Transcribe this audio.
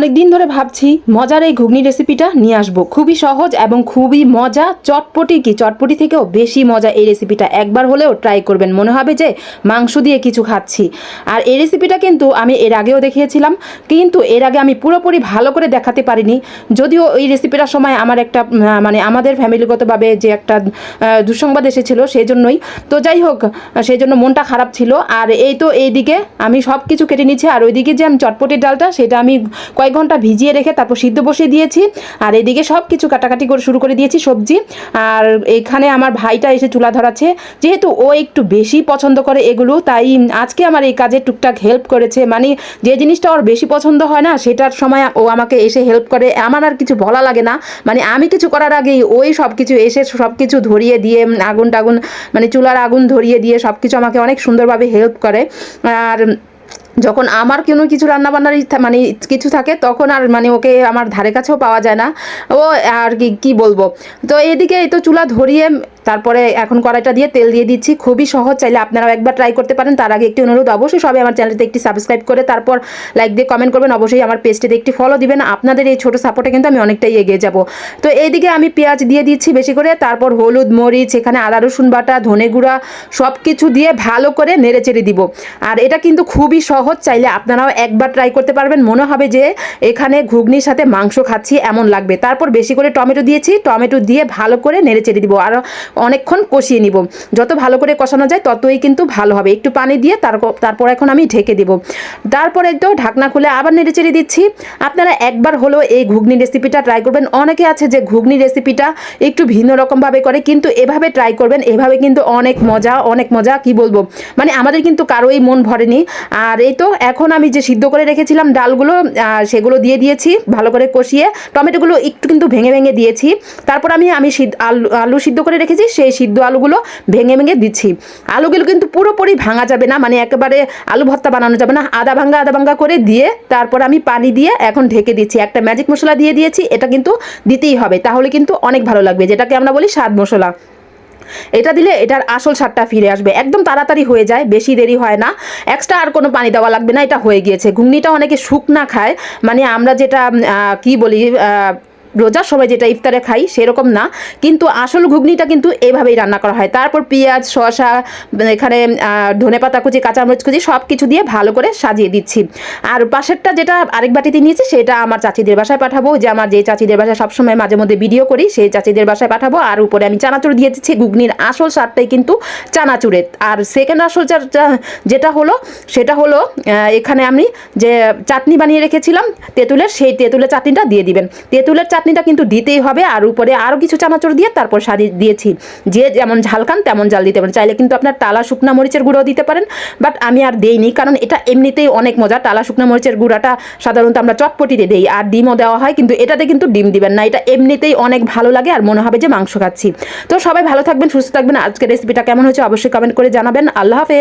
অনেক দিন ধরে ভাবছি মজার এই ঘুগনি রেসিপিটা নিয়ে আসব। খুবই সহজ এবং খুবই মজা। চটপটি কি? চটপটি থেকেও বেশি মজা এই রেসিপিটা একবার হলেও ট্রাই করবেন। মনে হবে যে মাংস দিয়ে কিছু খাচ্ছি। আর এই রেসিপিটা কিন্তু আমি এর আগেও দেখিয়েছিলাম, কিন্তু এর আগে আমি পুরোপুরি ভালো করে দেখাতে পারিনি। যদিও এই রেসিপিটার সময় আমার একটা মানে আমাদের ফ্যামিলিগতভাবে যে একটা দুঃসংবাদ এসেছিল সেই জন্যই তো যাই হোক সেই জন্য মনটা খারাপ ছিল। আর এই তো এইদিকে আমি সব কিছু কেটে নিচ্ছি আর ওইদিকে যে আমি চটপটির ডালটা, সেটা আমি কয়েক ঘণ্টা ভিজিয়ে রেখে তারপর সিদ্ধ বসিয়ে দিয়েছি। আর এদিকে সব কিছু কাটাকাটি করে শুরু করে দিয়েছি সবজি। আর এখানে আমার ভাইটা এসে চুলা ধরাচ্ছে। যেহেতু ও একটু বেশি পছন্দ করে এগুলো, তাই আজকে আমার এই কাজে টুকটাক হেল্প করেছে। মানে যে জিনিসটা ওর বেশি পছন্দ হয় না, সেটার সময় ও আমাকে এসে হেল্প করে। আমার আর কিছু বলা লাগে না। মানে আমি কিছু করার আগেই ওই সব কিছু এসে সব কিছু ধরিয়ে দিয়ে, আগুন টাগুন মানে চুলার আগুন ধরিয়ে দিয়ে সব কিছু আমাকে অনেক সুন্দরভাবে হেল্প করে। আর যখন আমার কোনো কিছু রান্নাবান্নার মানে কিছু থাকে, তখন আর মানে ওকে আমার ধারে কাছেও পাওয়া যায় না। ও আর কি, কী বলব? তো এদিকে এই তো চুলা ধরিয়ে তারপরে এখন কড়াইটা দিয়ে তেল দিয়ে দিচ্ছি। খুবই সহজ, চাইলে আপনারাও একবার ট্রাই করতে পারেন। তার আগে একটি অনুরোধ অবশ্যই সবাই আমার চ্যানেলটি একটি সাবস্ক্রাইব করে, তারপর লাইক দিয়ে কমেন্ট করবেন। অবশ্যই আমার পেজটিতে একটি ফলো দিবেন। আপনাদের এই ছোটো সাপোর্টে কিন্তু আমি অনেকটাই এগিয়ে যাব। তো এইদিকে আমি পেঁয়াজ দিয়ে দিচ্ছি বেশি করে, তারপর হলুদ, মরিচ, এখানে আদা, রসুন বাটা, ধনে গুঁড়া সব কিছু দিয়ে ভালো করে নেড়ে চেড়ে দিব। আর এটা কিন্তু খুবই সহজ, চাইলে আপনারাও একবার ট্রাই করতে পারবেন। মনে হবে যে এখানে ঘুগনির সাথে মাংস খাচ্ছি, এমন লাগবে। তারপর বেশি করে টমেটো দিয়েছি। টমেটো দিয়ে ভালো করে নেড়ে চেড়ে দিব। আর অনেকক্ষণ কষিয়ে নিব। যত ভালো করে কষানো যায় ততই কিন্তু ভালো হবে। একটু পানি দিয়ে তারপর এখন আমি ঢেকে দিব। তারপরে তো ঢাকনা খুলে আবার নেড়ে চেড়ে দিচ্ছি। আপনারা একবার হলো এই ঘুগনি রেসিপিটা ট্রাই করবেন। অনেকে আছে যে ঘুগনি রেসিপিটা একটু ভিন্ন রকমভাবে করে, কিন্তু এভাবে ট্রাই করবেন, এভাবে কিন্তু অনেক মজা অনেক মজা, কি বলব? মানে আমাদের কিন্তু কারোই মন ভরেনি। আর এই তো এখন আমি যে সিদ্ধ করে রেখেছিলাম ডালগুলো সেগুলো দিয়ে দিয়েছি ভালো করে কষিয়ে। টমেটোগুলো একটু কিন্তু ভেঙে ভেঙে দিয়েছি। তারপর আমি আমি আলু সিদ্ধ করে রেখেছি। সেই সিদ্ধ আলুগুলো ভেঙে ভেঙে দিচ্ছি। আলুগুলো কিন্তু পুরোপুরি ভাঙা যাবে না মানে একেবারে আলু ভর্তা বানানো যাবে না। আদা ভাঙ্গা আদা ভাঙ্গা করে দিয়ে তারপর আমি পানি দিয়ে এখন ঢেকে দিচ্ছি। একটা ম্যাজিক মশলা দিয়ে দিয়েছি, এটা কিন্তু দিতেই হবে। তাহলে কিন্তু অনেক ভালো লাগবে, যেটাকে আমরা বলি স্বাদ মশলা। এটা দিলে এটার আসল স্বাদটা ফিরে আসবে। একদম তাড়াতাড়ি হয়ে যায়, বেশি দেরি হয় না। এক্সট্রা আর কোনো পানি দেওয়া লাগবে না, এটা হয়ে গিয়েছে। ঘুগনিটা অনেকে শুকনা খায়। মানে আমরা যেটা কি বলি রোজার সময় যেটা ইফতারে খাই সেরকম না। কিন্তু আসল ঘুগনিটা কিন্তু এভাবেই রান্না করা হয়। তারপর পেঁয়াজ, শসা, এখানে ধনে পাতা কুচি কাঁচামরিচ কুচি সব কিছু দিয়ে ভালো করে সাজিয়ে দিচ্ছি। আর পাশেরটা যেটা আরেক বাটিতে নিয়েছি সেটা আমার চাচিদের বাসায় পাঠাবো। যে আমার যে চাচিদের বাসায় সবসময় মাঝে মধ্যে ভিডিও করি, সেই চাচিদের বাসায় পাঠাবো। আর উপরে আমি চানাচুর দিয়ে দিচ্ছি। ঘুগনির আসল স্বাদটাই কিন্তু চানাচুরের আর সেকেন্ড আসল যেটা হলো, সেটা হলো এখানে আমি যে চাটনি বানিয়ে রেখেছিলাম, তেঁতুলের, সেই তেঁতুলের চাটনিটা দিয়ে দিবেন। তেঁতুলের চাটনিটা কিন্তু দিতেই হবে। আর উপরে আরও কিছু চানাচুর দিয়ে তারপর সাজিয়ে দিয়েছি। যে যেমন ঝাল খান তেমন জাল দিতে পারেন। চাইলে কিন্তু আপনার টালা শুকনা মরিচের গুঁড়ো দিতে পারেন। বাট আমি আর দেইনি। কারণ এটা এমনিতেই অনেক মজা। টালা শুকনা মরিচের গুঁড়াটা সাধারণত আমরা চটপটিতে দেই। আর ডিমও দেওয়া হয়। কিন্তু এটাতে কিন্তু ডিম দিবেন না। এটা এমনিতেই অনেক ভালো লাগে আর মনে হবে যে মাংস খাচ্ছি। তো সবাই ভালো থাকবেন, সুস্থ থাকবেন। আজকের রেসিপিটা কেমন হয়েছে অবশ্যই কমেন্ট করে জানাবেন। আল্লাহ হাফেজ।